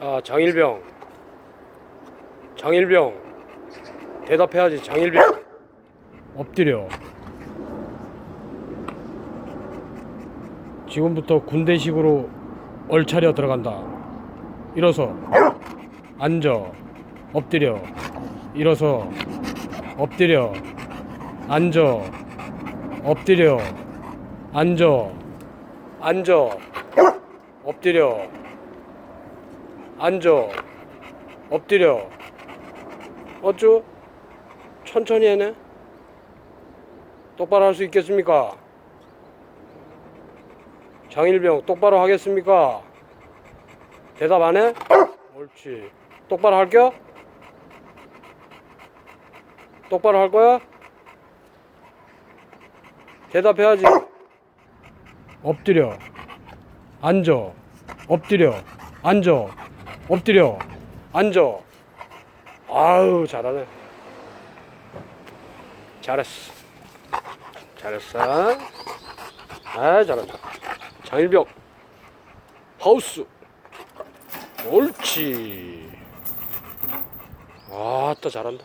아 장일병. 장일병. 대답해야지 장일병. 엎드려. 지금부터 군대식으로 얼차려 들어간다. 일어서. 앉아. 엎드려. 일어서. 엎드려. 앉아. 엎드려. 앉아. 앉아. 엎드려 앉아. 엎드려. 어쭈? 천천히 해네 똑바로 할 수 있겠습니까? 장일병 똑바로 하겠습니까? 대답 안 해? 옳지. 똑바로 할겨? 똑바로 할 거야? 대답해야지. 엎드려. 앉아. 엎드려. 앉아 엎드려. 앉아. 아유 잘하네. 잘했어. 잘했어. 아 잘한다. 장일병. 하우스. 옳지. 아따 잘한다